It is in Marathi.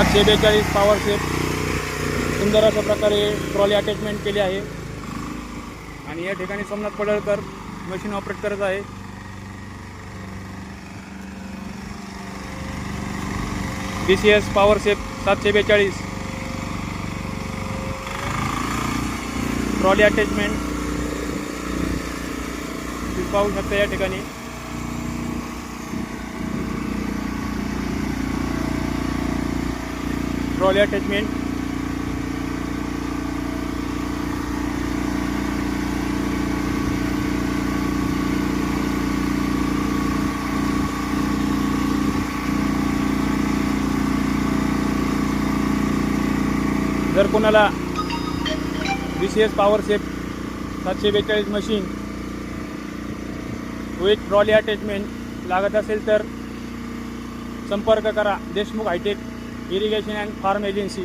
सातशे बेचाळीस पॉवर सेट सुंदर अशा प्रकारे ट्रॉली अटॅचमेंट केली आहे. आणि या ठिकाणी सोमनाथ पडळकर मशीन ऑपरेट करत आहे. B C S power safe सातशे बेचाळीस. ट्रॉली अटॅचमेंट तुम्ही पाहू शकता या ठिकाणी. ट्रॉली अटॅचमेंट जर कोणाला B C S power safe सातशे बेचाळीस मशीन विथ ट्रॉली अटॅचमेंट लागत असेल तर संपर्क करा. Deshmukh hi tech. Irrigation and farm agency.